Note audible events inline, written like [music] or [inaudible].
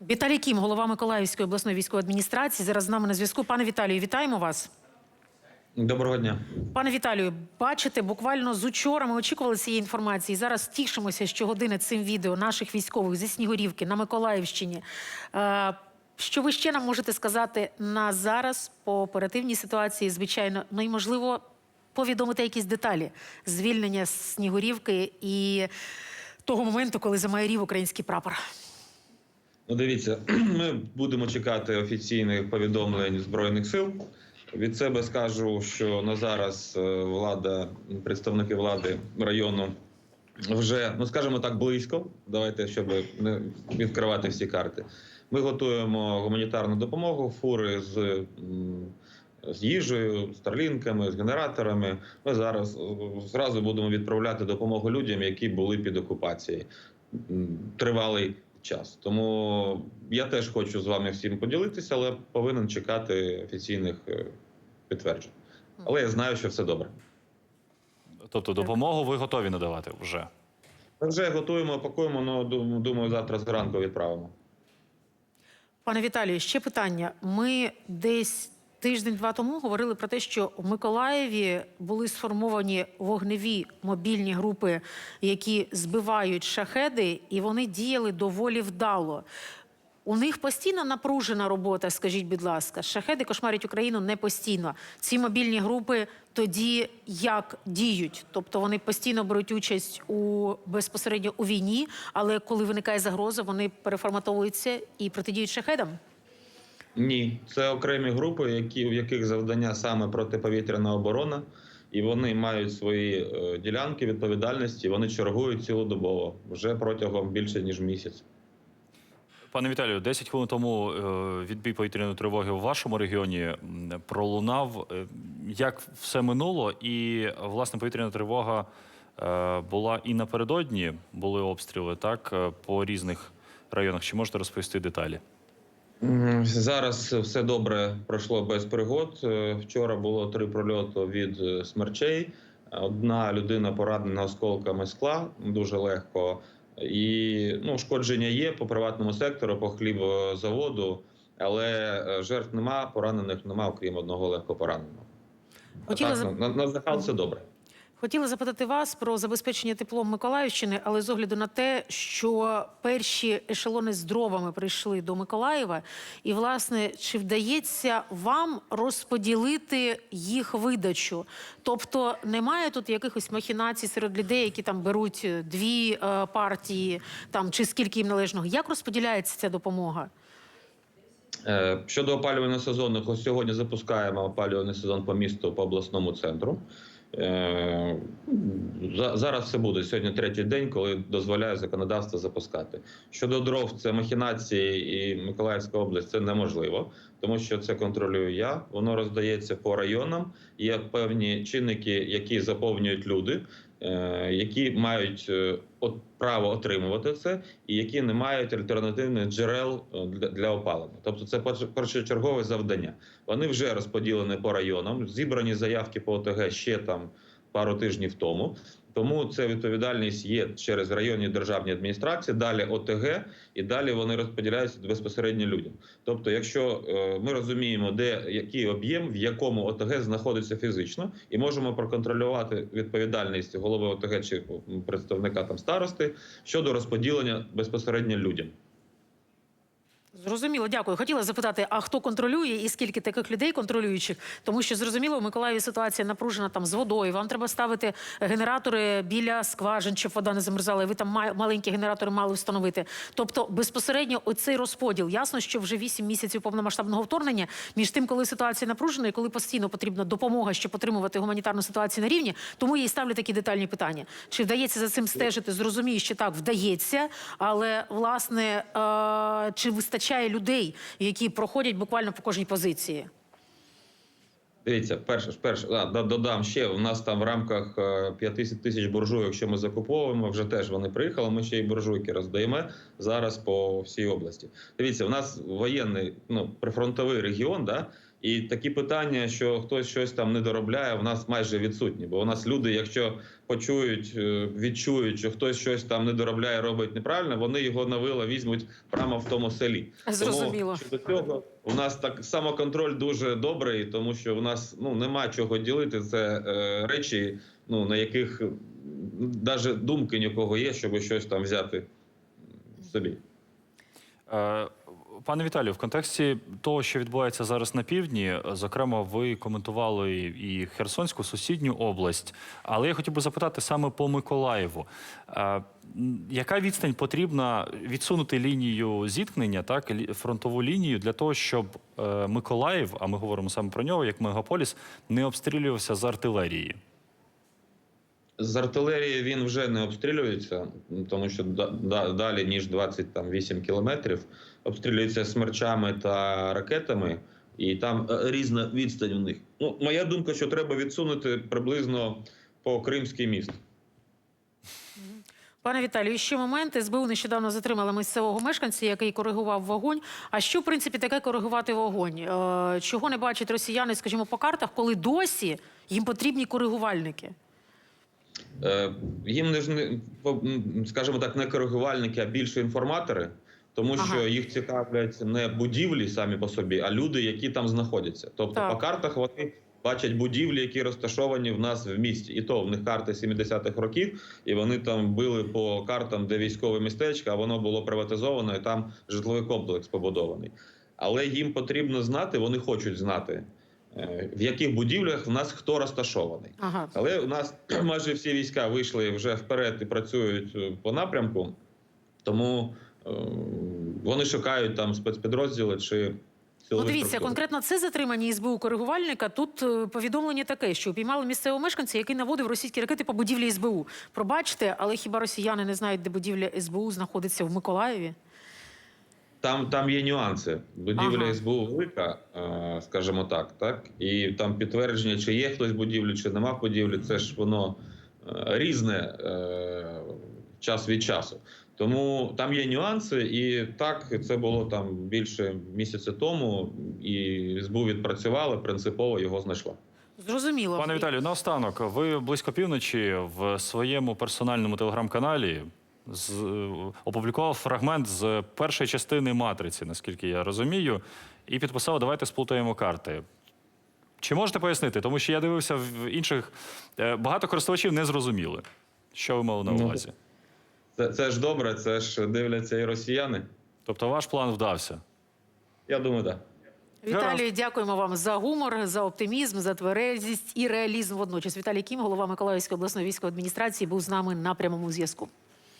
Віталій Кім, голова Миколаївської обласної військової адміністрації. Зараз з нами на зв'язку. Пане Віталію, вітаємо вас. Доброго дня. Пане Віталію, бачите, буквально з учора ми очікували цієї інформації. Зараз тішимося щогодини цим відео наших військових зі Снігурівки на Миколаївщині. Е, Що ви ще нам можете сказати на зараз по оперативній ситуації? Звичайно, ну і можливо повідомити якісь деталі звільнення Снігурівки і того моменту, коли замайорів український прапор. Ну, дивіться, [clears throat] ми будемо чекати офіційних повідомлень збройних сил. Від себе скажу, що на зараз е, влада, представники влади району вже, ну скажімо так, близько. Давайте, щоб не відкривати всі карти. Ми готуємо гуманітарну допомогу, фури з, з їжею, з старлінками, з генераторами. Ми зараз е, зразу будемо відправляти допомогу людям, які були під окупацією тривалий час. Тому я теж хочу з вами всім поділитися, але повинен чекати офіційних е, підтверджень. Але я знаю, що все добре. Тобто допомогу ви готові надавати вже. Ми вже готуємо, пакуємо, але думаю, завтра зранку відправимо. Пане Віталію, ще питання. Ми десь тиждень-два тому говорили про те, що в Миколаєві були сформовані вогневі мобільні групи, які збивають шахеди, і вони діяли доволі вдало. У них постійно напружена робота, скажіть, будь ласка. Шахеди кошмарять Україну не постійно. Ці мобільні групи тоді як діють? Тобто вони постійно беруть участь у безпосередньо у війні, але коли виникає загроза, вони переформатовуються і протидіють шахедам. Ні, це окремі групи, які, в яких завдання саме протиповітряна оборона, і вони мають свої е, ділянки відповідальності. Вони чергують цілодобово вже протягом більше ніж місяць. Пане Віталію, 10 хвилин тому е, відбій повітряної тривоги в вашому регіоні пролунав. Е, Як все минуло, і власне повітряна тривога була і напередодні були обстріли, так по різних районах. Чи можете розповісти деталі? Зараз все добре пройшло без пригод. Е, Вчора було три прольоти від е, смерчей. Одна людина поранена осколками скла дуже легко. І ну, ушкодження є по приватному сектору, по хлібозаводу, але е, жертв нема, поранених нема, окрім одного легко пораненого. Хотіла так, зап- на, на загал все добре. Хотіла запитати вас про забезпечення теплом Миколаївщини, але з огляду на те, що перші ешелони з дровами прийшли до Миколаєва, і власне чи вдається вам розподілити їх видачу? Тобто немає тут якихось махінацій серед людей, які там беруть е, дві е, партії, там чи скільки їм належного? Як розподіляється ця допомога? Е, Щодо опалювального сезону, сьогодні запускаємо опалювальний сезон по місту по обласному центру. Е, за- Зараз все буде. Сьогодні третій день, коли дозволяє законодавство запускати. Щодо дров, це махінації і Миколаївська область це неможливо, тому що це контролюю я. Воно роздається по районам. Є певні чинники, які заповнюють люди, які мають е, от право отримувати це, і які не мають альтернативних джерел е, для, опалення. Тобто, це першочергове завдання. Вони вже розподілені по районам. Зібрані заявки по ОТГ ще там пару тижнів тому. Тому це відповідальність є через районні державні адміністрації, далі ОТГ, і далі вони розподіляються безпосередньо людям. Тобто, якщо е, ми розуміємо, де який об'єм, в якому ОТГ знаходиться фізично, і можемо проконтролювати відповідальність голови ОТГ чи представника там старости щодо розподілення безпосередньо людям. Зрозуміло, дякую. Хотіла запитати, а хто контролює і скільки таких людей контролюючих? Тому що зрозуміло, в Миколаєві ситуація напружена там з водою. Вам треба ставити генератори біля скважин, щоб вода не замерзала. І ви там ма- маленькі генератори мали встановити. Тобто, безпосередньо оцей розподіл. Ясно, що вже 8 місяців повномасштабного вторгнення між тим, коли ситуація напружена і коли постійно потрібна допомога, щоб отримувати гуманітарну ситуацію на рівні. Тому я і ставлю такі детальні питання. Чи вдається за цим стежити? Зрозумію, що так вдається, але власне чи вистачає людей, які проходять буквально по кожній позиції? Дивіться, перше, перше а, додам ще. У нас там в рамках е, 50 тисяч буржуйок, що ми закуповуємо, вже теж вони приїхали. Ми ще й буржуйки роздаємо зараз по всій області. Дивіться, у нас воєнний ну прифронтовий регіон, да, І такі питання, що хтось щось там не доробляє, в нас майже відсутні. Бо у нас люди, якщо почують, е, відчують, що хтось щось там не доробляє, робить неправильно, вони його на вила візьмуть прямо в тому селі. Зрозуміло. Тому щодо цього у нас так самоконтроль дуже добрий, тому що у нас ну нема чого ділити. Це е, речі, ну на яких навіть думки нікого є, щоб щось там взяти собі. Е, Пане Віталію, в контексті того, що відбувається зараз на півдні, зокрема, ви коментували і Херсонську сусідню область. Але я хотів би запитати саме по Миколаєву. Е, Яка відстань потрібна відсунути лінію зіткнення, так фронтову лінію для того, щоб е, Миколаїв, а ми говоримо саме про нього як мегаполіс, не обстрілювався з артилерії? З артилерії він вже не обстрілюється, тому що да- да- далі ніж 28 кілометрів обстрілюється смерчами та ракетами, і там е, різна відстань у них. Ну, моя думка, що треба відсунути приблизно по Кримський міст. Пане Віталію, ще момент. СБУ нещодавно затримали місцевого мешканця, який коригував вогонь. А що, в принципі, таке коригувати вогонь? Е, чого не бачать росіяни, скажімо, по картах, коли досі їм потрібні коригувальники? Е, їм не ж не скажімо так, не коригувальники, а більше інформатори, тому що Ага. їх цікавлять не будівлі самі по собі, а люди, які там знаходяться. Тобто Так. по картах вони бачать будівлі, які розташовані в нас в місті. І то в них карти 70-х років, і вони там били по картам, де військове містечко, а воно було приватизовано, і там житловий комплекс побудований. Але їм потрібно знати, вони хочуть знати, в яких будівлях в нас хто розташований. Ага. Але у нас [clears throat] майже всі війська вийшли вже вперед і працюють е, по напрямку, тому е, вони шукають там спецпідрозділи чи Ну, дивіться, конкретно це затримання СБУ коригувальника. Тут е, повідомлення таке, що упіймали місцевого мешканця, який наводив російські ракети по будівлі СБУ. Пробачте, але хіба росіяни не знають, де будівля СБУ знаходиться в Миколаєві? Там, там є нюанси. Будівля Ага. СБУ велика, скажімо так, так, і там підтвердження, чи є хтось в будівлі, чи нема в будівлі, це ж воно е, різне е, час від часу. Тому там є нюанси, і так це було там більше місяця тому, і СБУ відпрацювали, принципово його знайшла. Зрозуміло. Пане Віталію, наостанок, ви близько півночі в своєму персональному телеграм-каналі з, е, опублікував фрагмент з першої частини матриці, наскільки я розумію, і підписав Давайте сплутаємо карти. Чи можете пояснити? Тому що я дивився в інших е, багато користувачів не зрозуміли, що ви мали на Ну, увазі. Це, це ж добре, це ж дивляться і росіяни. Тобто ваш план вдався. Я думаю, так. Да. Віталій, дякуємо вам за гумор, за оптимізм, за тверезість і реалізм водночас. Віталій Кім, голова Миколаївської обласної військової адміністрації, був з нами на прямому зв'язку.